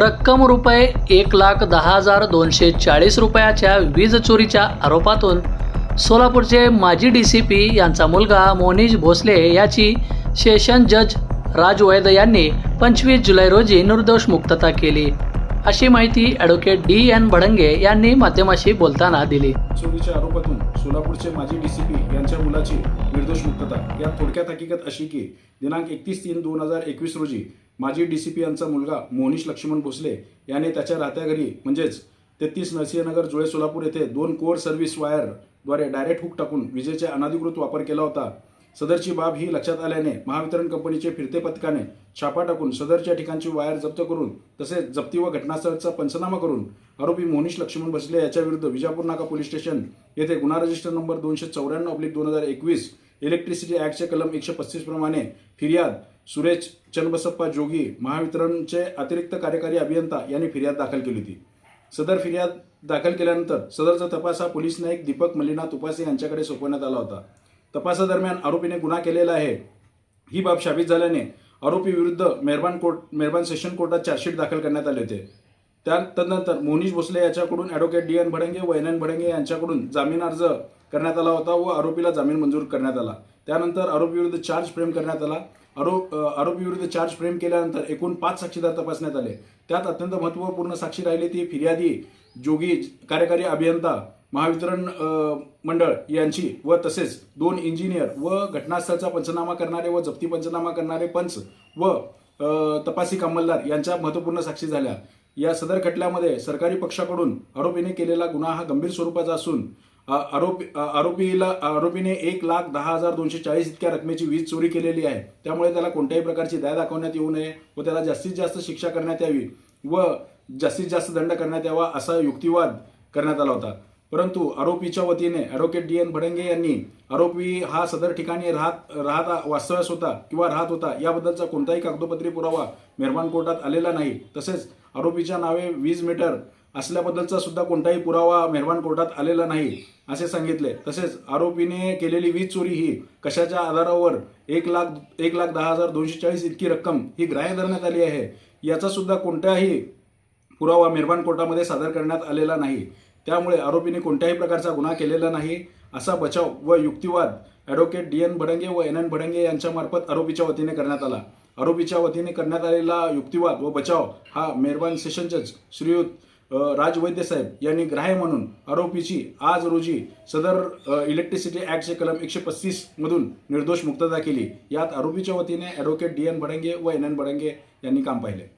रक्कम रुपये एक लाख दहा हजार दोनशे चाळीस रुपयाच्या वीज चोरीच्या आरोपातून सोलापूरचे माजी डी सी पी यांचा मुलगा मोनीश भोसले याची सेशन जज राज वैद यांनी पंचवीस जुलै रोजी निर्दोष मुक्तता केली. अशी माहिती ॲडव्होकेट डी एन भडंगे यांनी माध्यमाशी बोलताना दिली. चोरीच्या आरोपातून सोलापूरचे माजी डीसीपी यांच्या मुलाची निर्दोष मुक्तता. या थोडक्यात हकीकत अशी की दिनांक एकतीस तीन दोन हजार एकवीस रोजी माजी डी सी पी यांचा मुलगा मोहनीश लक्ष्मण भोसले याने त्याच्या राहत्या घरी म्हणजेच तेहतीस नरसिंहनगर जुळे सोलापूर येथे दोन कोअर सर्व्हिस वायरद्वारे डायरेक्ट हुक टाकून विजेचा अनाधिकृत वापर केला होता. सदरची बाब ही लक्षात आल्याने महावितरण कंपनीचे फिरते पथकाने छापा टाकून सदरच्या ठिकाणची वायर जप्त करून तसेच जप्ती व घटनास्थळचा पंचनामा करून आरोपी मोहनीश लक्ष्मण भसले याच्या विरुद्ध विजापूर नाका पोलीस स्टेशन येथे गुन्हा रजिस्टर नंबर दोनशे चौऱ्याण्णव अब्लिक दोन हजार एकवीस इलेक्ट्रिसिटी ॲक्टचे कलम एकशे पस्तीस प्रमाणे फिर्याद सुरेश चन्नबसप्पा जोगी महावितरणचे अतिरिक्त कार्यकारी अभियंता यांनी फिर्याद दाखल केली होती. सदर फिर्याद दाखल केल्यानंतर सदरचा तपास हा पोलीस नाईक दीपक मल्लीनाथ उपासे यांच्याकडे सोपवण्यात आला होता. तपासादरम्यान आरोपीने गुन्हा केलेला आहे. ही बाब साबित झाल्याने आरोपी विरुद्ध मेहरबान कोर्ट मेहरबान सेशन कोर्टात चार्जशीट दाखल करण्यात आले होते. त्या तदनंतर मोनीश भोसले याच्याकडून ॲडव्होकेट डी एन भडंगे व एन एन भडंगे यांच्याकडून जामीन अर्ज करण्यात आला होता व आरोपीला जामीन मंजूर करण्यात आला. त्यानंतर आरोपी विरुद्ध चार्ज फ्रेम करण्यात आला. आरोप आरोपीविरुद्ध आरोपी विरुद्ध चार्ज फ्रेम केल्यानंतर एकूण पाच साक्षीदार तपासण्यात आले. त्यात अत्यंत महत्त्वपूर्ण साक्षी राहिली ती फिर्यादी जोगी कार्यकारी अभियंता महावितरण मंडळ यांची व तसेच दोन इंजिनियर व घटनास्थळाचा पंचनामा करणारे व जप्ती पंचनामा करणारे पंच व तपासी अंमलदार यांच्या महत्त्वपूर्ण साक्षी झाल्या. या सदर खटल्यामध्ये सरकारी पक्षाकडून आरोपीने केलेला गुन्हा हा गंभीर स्वरूपाचा असून आरोपी आरोपीला आरोपीने एक लाख दहा हजार दोनशे चाळीस इतक्या रकमेची वीज चोरी केलेली आहे. त्यामुळे त्याला कोणत्याही प्रकारची दया दाखवण्यात येऊ नये व त्याला जास्तीत जास्त शिक्षा करण्यात यावी व जास्तीत जास्त दंड करण्यात यावा असा युक्तिवाद करण्यात आला होता. परंतु आरोपीच्या वतीने ॲडव्होकेट डी एन भडंगे यांनी आरोपी हा सदर ठिकाणी राहत राहत वास्तव्यास होता किंवा राहत होता याबद्दलचा कोणताही कागदोपत्री पुरावा मेहरबान कोर्टात आलेला नाही. तसेच आरोपीच्या नावे वीज मीटर असल्याबद्दलचा सुद्धा कोणताही पुरावा मेहरबान कोर्टात आलेला नाही असे सांगितले. तसेच आरोपीने केलेली वीज चोरी ही कशाच्या आधारावर एक लाख एक लाख दहा हजार दोनशे चाळीस इतकी रक्कम ही ग्राह्य धरण्यात आली आहे याचा सुद्धा कोणत्याही पुरावा मेहरबान कोर्टामध्ये सादर करण्यात आलेला नाही. त्यामुळे आरोपीने कोणत्याही प्रकारचा गुन्हा केलेला नाही असा बचाव व युक्तिवाद ॲडव्होकेट डी एन भडंगे व एन एन भडंगे यांच्यामार्फत आरोपीच्या वतीने करण्यात आला. आरोपीच्या वतीने करण्यात आलेला युक्तिवाद व बचाव हा मेहरबान सेशन जज श्रीयुत राजवैद्य राज वैद्य साहेब यांनी ग्राह्य म्हणून आरोपीची आज रोजी सदर इलेक्ट्रिसिटी ॲक्टचे कलम एकशे पस्तीस मधून निर्दोष मुक्तता केली. यात आरोपीच्या वतीने ॲडव्होकेट डी एन भडंगे व एन एन भडंगे यांनी काम पाहिले.